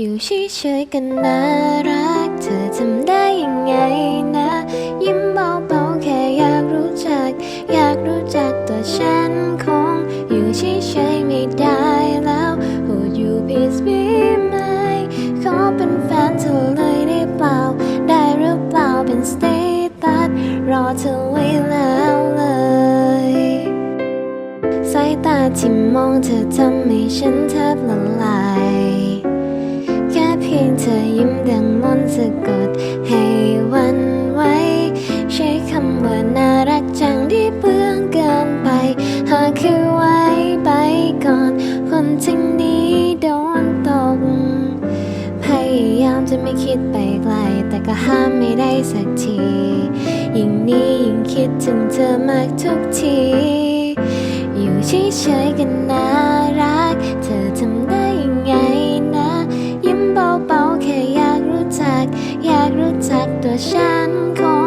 อยู่เฉยๆกันน่ารัก เธอทำได้ยังไงนะ ยิ้มเบาๆแค่อยากรู้จัก อยากรู้จักตัวฉันคง อยู่เฉยๆไม่ได้แล้ว Would you please be mine ขอเป็นแฟนเธอเลยได้เปล่า ได้หรือเปล่าเป็นสเตตัสรอเธอไว้แล้วเลยสายตาที่มองเธอทำให้ฉันแทบละลาย จะไม่คิดไปไกล แต่ก็ห้ามไม่ได้สักที ยิ่งนี้ยิ่งคิดถึงเธอมากทุกที อยู่เฉยๆกันน่ารัก เธอทำได้ยังไงนะ ยิ้มเบาๆแค่อยากรู้จัก อยากรู้จักตัวฉันคง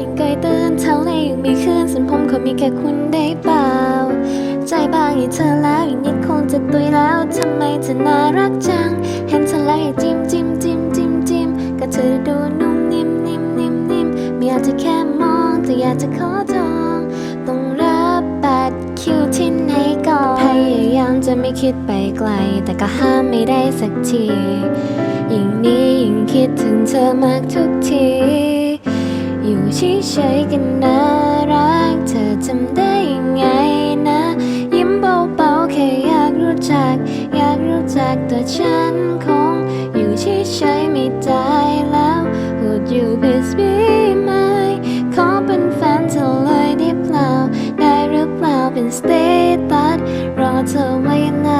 ยังเคยเตือนเท่าไรยังมีคลื่นส่วนผมคงมีแค่คุณได้เปล่า ใจบางให้เธอแล้วอีกนิดคงจะตุยแล้วทำไมเธอน่ารักจัง เห็นเธอแล้วอยากจิ้มจิ้มจิ้มจิ้มจิ้มก็เธอดูนุ่มนิ่มนิ่มนิ่มนิ่มไม่อยากจะแค่มองแต่อยากจะขอจองต้องรับบัตรคิวที่ไหนก่อนพยายามจะไม่คิดไปไกล แต่ก็ห้ามไม่ได้สักทียิ่งนี้ยิ่งคิดถึงเธอมากทุกที เฉยๆกันนะรัก เธอทำได้ยังไงนะ ยิ้มเบาๆแค่อยากรู้จัก อยากรู้จักตัวฉันคง อยู่เฉยๆไม่ได้แล้ว Would you please be my ขอเป็นแฟนเธอเลยได้เปล่า ได้หรือเปล่าเป็นสเตตัสรอเธอไว้นะ